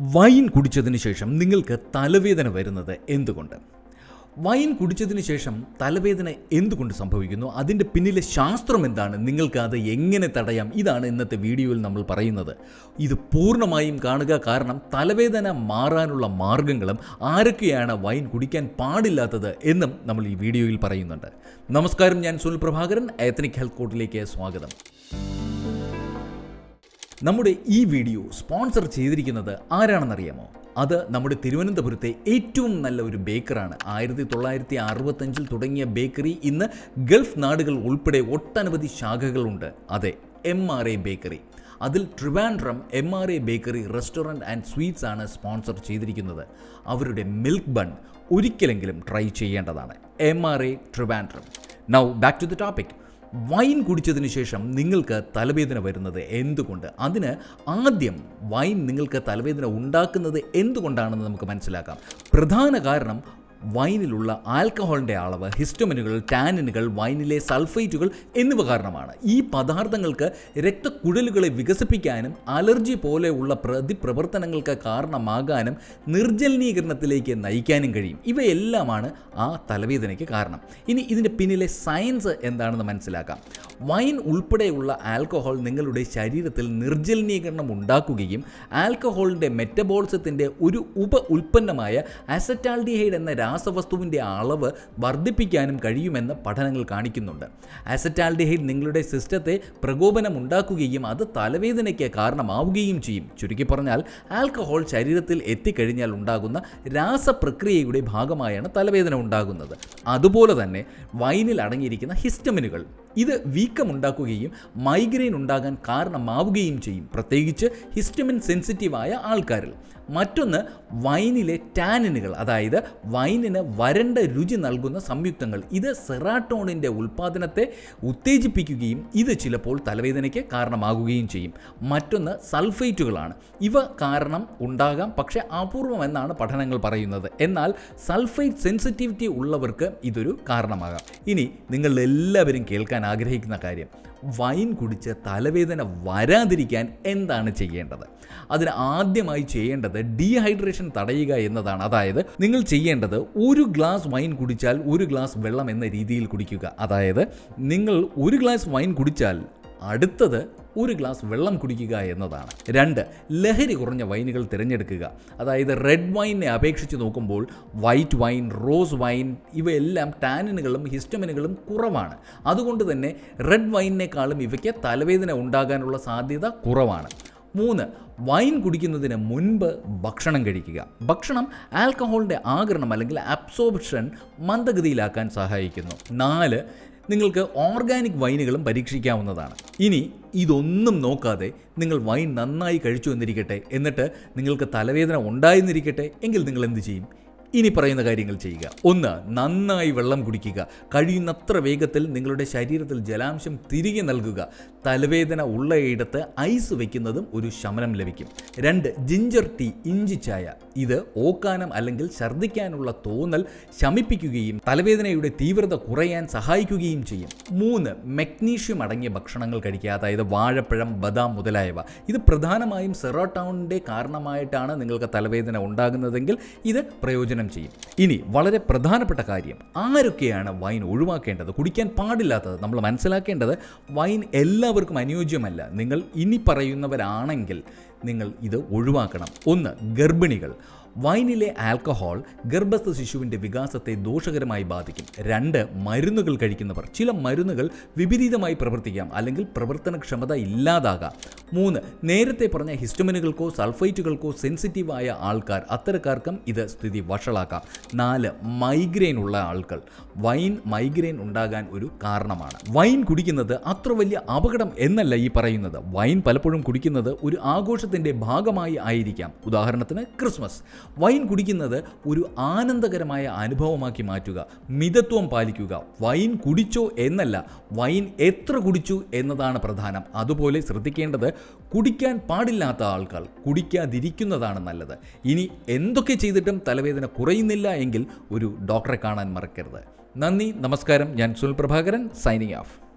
Wine കുടിച്ചതിന് ശേഷം നിങ്ങൾക്ക് തലവേദന വരുന്നത് എന്തുകൊണ്ട്? വൈൻ കുടിച്ചതിന് ശേഷം തലവേദന എന്തുകൊണ്ട് സംഭവിക്കുന്നു? അതിന്റെ പിന്നിലെ ശാസ്ത്രം എന്താണ്? നിങ്ങൾക്ക് അത് എങ്ങനെ തടയാം? ഇതാണ് ഇന്നത്തെ വീഡിയോയിൽ നമ്മൾ പറയുന്നത്. ഇത് പൂർണമായും കാണുക കാരണം തലവേദന മാറാനുള്ള മാർഗങ്ങളും ആരൊക്കെയാണ് വൈൻ കുടിക്കാൻ പാടില്ലാത്തത് എന്നും നമ്മൾ ഈ വീഡിയോയിൽ പറയുന്നുണ്ട്. നമസ്കാരം ഞാൻ സുനിൽ പ്രഭാകരൻ എത്തനിക് ഹെൽത്ത് കോർട്ടിലേക്ക് സ്വാഗതം. നമ്മുടെ ഈ വീഡിയോ സ്പോൺസർ ചെയ്തിരിക്കുന്നത് ആരാണെന്നറിയാമോ? അത് നമ്മുടെ തിരുവനന്തപുരത്തെ ഏറ്റവും നല്ല ഒരു ബേക്കറാണ്. ആയിരത്തി തൊള്ളായിരത്തി അറുപത്തഞ്ചിൽ തുടങ്ങിയ ബേക്കറി ഇന്ന് ഗൾഫ് നാടുകൾ ഉൾപ്പെടെ ഒട്ടനവധി ശാഖകളുണ്ട്. അതെ എം ആർ എ ബേക്കറി. അതിൽ Trivandrum M R A bakery restaurant and sweets ആണ് സ്പോൺസർ ചെയ്തിരിക്കുന്നത്. അവരുടെ മിൽക്ക് ബൺ ഒരിക്കലെങ്കിലും ട്രൈ ചെയ്യേണ്ടതാണ്. M R A Trivandrum. Now back to the topic wine കുടിച്ചതിന് ശേഷം നിങ്ങൾക്ക് തലവേദന വരുന്നത് എന്തുകൊണ്ട്? അതിന് ആദ്യം വൈൻ നിങ്ങൾക്ക് തലവേദന ഉണ്ടാക്കുന്നത് എന്തുകൊണ്ടാണെന്ന് നമുക്ക് മനസ്സിലാക്കാം. പ്രധാന കാരണം വൈനിലുള്ള ആൽക്കഹോളിന്റെ അളവ് ഹിസ്റ്റമിനുകൾ ടാനിനുകൾ വൈനിലെ സൾഫൈറ്റുകൾ എന്നിവ കാരണമാണ്. ഈ പദാർത്ഥങ്ങൾക്ക് രക്തക്കുഴലുകളെ വികസിപ്പിക്കാനും അലർജി പോലെയുള്ള പ്രതിപ്രവർത്തനങ്ങൾക്ക് കാരണമാകാനും നിർജലീകരണത്തിലേക്ക് നയിക്കാനും കഴിയും. ഇവയെല്ലാമാണ് ആ തലവേദനയ്ക്ക് കാരണം. ഇനി ഇതിന്റെ പിന്നിലെ സയൻസ് എന്താണെന്ന് മനസ്സിലാക്കാം. വൈൻ ഉൾപ്പെടെയുള്ള ആൽക്കഹോൾ നിങ്ങളുടെ ശരീരത്തിൽ നിർജലീകരണം ഉണ്ടാക്കുകയും ആൽക്കഹോളിന്റെ മെറ്റബോളിസത്തിന്റെ ഒരു ഉപ ഉൽപ്പന്നമായ അസറ്റാൽഡിഹൈഡ് എന്ന രാസവസ്തുവിന്റെ അളവ് വർദ്ധിപ്പിക്കാനും കഴിയുമെന്ന് പഠനങ്ങൾ കാണിക്കുന്നുണ്ട്. അസറ്റാൽഡിഹൈഡ് നിങ്ങളുടെ സിസ്റ്റത്തെ പ്രകോപനം ഉണ്ടാക്കുകയും അത് തലവേദനയ്ക്ക് കാരണമാവുകയും ചെയ്യും. ചുരുക്കി പറഞ്ഞാൽ ആൽക്കഹോൾ ശരീരത്തിൽ എത്തിക്കഴിഞ്ഞാൽ ഉണ്ടാകുന്ന രാസപ്രക്രിയയുടെ ഭാഗമായാണ് തലവേദന ഉണ്ടാകുന്നത്. അതുപോലെ തന്നെ വൈനിൽ അടങ്ങിയിരിക്കുന്ന ഹിസ്റ്റമിനുകൾ. ഇത് വീക്കമുണ്ടാക്കുകയും മൈഗ്രെയിൻ ഉണ്ടാകാൻ കാരണമാവുകയും ചെയ്യും. പ്രത്യേകിച്ച് ഹിസ്റ്റമിൻ സെൻസിറ്റീവായ ആൾക്കാരിൽ. മറ്റൊന്ന് വൈനിലെ ടാനിനുകൾ അതായത് വൈനിന് വരണ്ട രുചി നൽകുന്ന സംയുക്തങ്ങൾ. ഇത് സെറാട്ടോണിന്റെ ഉൽപ്പാദനത്തെ ഉത്തേജിപ്പിക്കുകയും ഇത് ചിലപ്പോൾ തലവേദനയ്ക്ക് കാരണമാകുകയും ചെയ്യും. മറ്റൊന്ന് സൾഫേറ്റുകളാണ്. ഇവ കാരണം ഉണ്ടാകാം പക്ഷേ അപൂർവം എന്നാണ് പഠനങ്ങൾ പറയുന്നത്. എന്നാൽ സൾഫേറ്റ് സെൻസിറ്റിവിറ്റി ഉള്ളവർക്ക് ഇതൊരു കാരണമാകാം. ഇനി നിങ്ങൾ എല്ലാവരും കേൾക്കാൻ ആഗ്രഹിക്കുന്ന കാര്യം വൈൻ കുടിച്ച് തലവേദന വരാതിരിക്കാൻ എന്താണ് ചെയ്യേണ്ടത്? അതിന് ആദ്യമായി ചെയ്യേണ്ടത് ഡീഹൈഡ്രേഷൻ തടയുക എന്നതാണ്. അതായത് നിങ്ങൾ ചെയ്യേണ്ടത് ഒരു ഗ്ലാസ് വൈൻ കുടിച്ചാൽ ഒരു ഗ്ലാസ് വെള്ളം എന്ന രീതിയിൽ കുടിക്കുക. അതായത് നിങ്ങൾ ഒരു ഗ്ലാസ് വൈൻ കുടിച്ചാൽ അടുത്തത് ഒരു ഗ്ലാസ് വെള്ളം കുടിക്കുക എന്നതാണ്. രണ്ട് ലഹരി കുറഞ്ഞ വൈനുകൾ തിരഞ്ഞെടുക്കുക. അതായത് റെഡ് വൈനെ അപേക്ഷിച്ച് നോക്കുമ്പോൾ വൈറ്റ് വൈൻ റോസ് വൈൻ ഇവയെല്ലാം ടാനിനുകളും ഹിസ്റ്റമിനുകളും കുറവാണ്. അതുകൊണ്ട് തന്നെ റെഡ് വൈനിനേക്കാളും ഇവയ്ക്ക് തലവേദന ഉണ്ടാകാനുള്ള സാധ്യത കുറവാണ്. മൂന്ന് വൈൻ കുടിക്കുന്നതിന് മുൻപ് ഭക്ഷണം കഴിക്കുക. ഭക്ഷണം ആൽക്കഹോളിന്റെ ആകരണം അല്ലെങ്കിൽ അബ്സോർപ്ഷൻ മന്ദഗതിയിലാക്കാൻ സഹായിക്കുന്നു. നാല് നിങ്ങൾക്ക് ഓർഗാനിക് വൈനുകളും പരീക്ഷിക്കാവുന്നതാണ്. ഇനി ഇതൊന്നും നോക്കാതെ നിങ്ങൾ വൈൻ നന്നായി കഴിച്ചു എന്നിരിക്കട്ടെ. എന്നിട്ട് നിങ്ങൾക്ക് തലവേദന ഉണ്ടായെന്നിരിക്കട്ടെ എങ്കിൽ നിങ്ങൾ എന്ത് ചെയ്യും? ഇനി പറയുന്ന കാര്യങ്ങൾ ചെയ്യുക. ഒന്ന് നന്നായി വെള്ളം കുടിക്കുക. കഴിയുന്നത്ര വേഗത്തിൽ നിങ്ങളുടെ ശരീരത്തിൽ ജലാംശം തിരികെ നൽകുക. തലവേദന ഉള്ളയിടത്ത് ഐസ് വയ്ക്കുന്നതും ഒരു ശമനം ലഭിക്കും. രണ്ട് ജിഞ്ചർ ടീ ഇഞ്ചി ചായ. ഇത് ഓക്കാനം അല്ലെങ്കിൽ ഛർദ്ദിക്കാനുള്ള തോന്നൽ ശമിപ്പിക്കുകയും തലവേദനയുടെ തീവ്രത കുറയാൻ സഹായിക്കുകയും ചെയ്യും. മൂന്ന് മെഗ്നീഷ്യം അടങ്ങിയ ഭക്ഷണങ്ങൾ കഴിക്കുക. അതായത് വാഴപ്പഴം ബദാം മുതലായവ. ഇത് പ്രധാനമായും സെറോട്ടൗണിന്റെ കാരണമായിട്ടാണ് നിങ്ങൾക്ക് തലവേദന ഉണ്ടാകുന്നതെങ്കിൽ ഇത് പ്രയോജനം വിവേചനം ചെയ്യും. ഇനി വളരെ പ്രധാനപ്പെട്ട കാര്യം ആരൊക്കെയാണ് വൈൻ ഒഴിവാക്കേണ്ടത്? കുടിക്കാൻ പാടില്ലാത്തത് നമ്മൾ മനസ്സിലാക്കേണ്ടത് വൈൻ എല്ലാവർക്കും അനുയോജ്യമല്ല. നിങ്ങൾ ഇനി പറയുന്നവരാണെങ്കിൽ നിങ്ങൾ ഇത് ഒഴിവാക്കണം. ഒന്ന് ഗർഭിണികൾ. വൈനിലെ ആൽക്കഹോൾ ഗർഭസ്ഥ ശിശുവിന്റെ വികാസത്തെ ദോഷകരമായി ബാധിക്കും. രണ്ട് മരുന്നുകൾ കഴിക്കുന്നവർ. ചില മരുന്നുകൾ വിപരീതമായി പ്രവർത്തിക്കാം അല്ലെങ്കിൽ പ്രവർത്തനക്ഷമത ഇല്ലാതാകാം. മൂന്ന് നേരത്തെ പറഞ്ഞ ഹിസ്റ്റമിനുകൾക്കോ സൾഫൈറ്റുകൾക്കോ സെൻസിറ്റീവായ ആൾക്കാർ അത്തരക്കാർക്കും ഇത് സ്ഥിതി വഷളാക്കാം. നാല് മൈഗ്രെയിൻ ഉള്ള ആൾക്കൾ. വൈൻ മൈഗ്രെയിൻ ഉണ്ടാകാൻ ഒരു കാരണമാണ്. വൈൻ കുടിക്കുന്നത് അത്ര വലിയ അപകടം എന്നല്ല ഈ പറയുന്നത്. വൈൻ പലപ്പോഴും കുടിക്കുന്നത് ഒരു ആഘോഷത്തിന്റെ ഭാഗമായി ആയിരിക്കാം. ഉദാഹരണത്തിന് ക്രിസ്മസ്. വൈൻ കുടിക്കുന്നത് ഒരു ആനന്ദകരമായ അനുഭവമാക്കി മാറ്റുക മിതത്വം പാലിക്കുക. വൈൻ കുടിച്ചോ എന്നല്ല വൈൻ എത്ര കുടിച്ചു എന്നതാണ് പ്രധാനം. അതുപോലെ ശ്രദ്ധിക്കേണ്ടത് കുടിക്കാൻ പാടില്ലാത്ത ആൾക്കാർ കുടിക്കാതിരിക്കുന്നതാണ് നല്ലത്. ഇനി എന്തൊക്കെ ചെയ്തിട്ടും തലവേദന കുറയുന്നില്ല എങ്കിൽ ഒരു ഡോക്ടറെ കാണാൻ മറക്കരുത്. നന്ദി നമസ്കാരം. ഞാൻ സുനിൽ പ്രഭാകരൻ സൈനിങ് ഓഫ്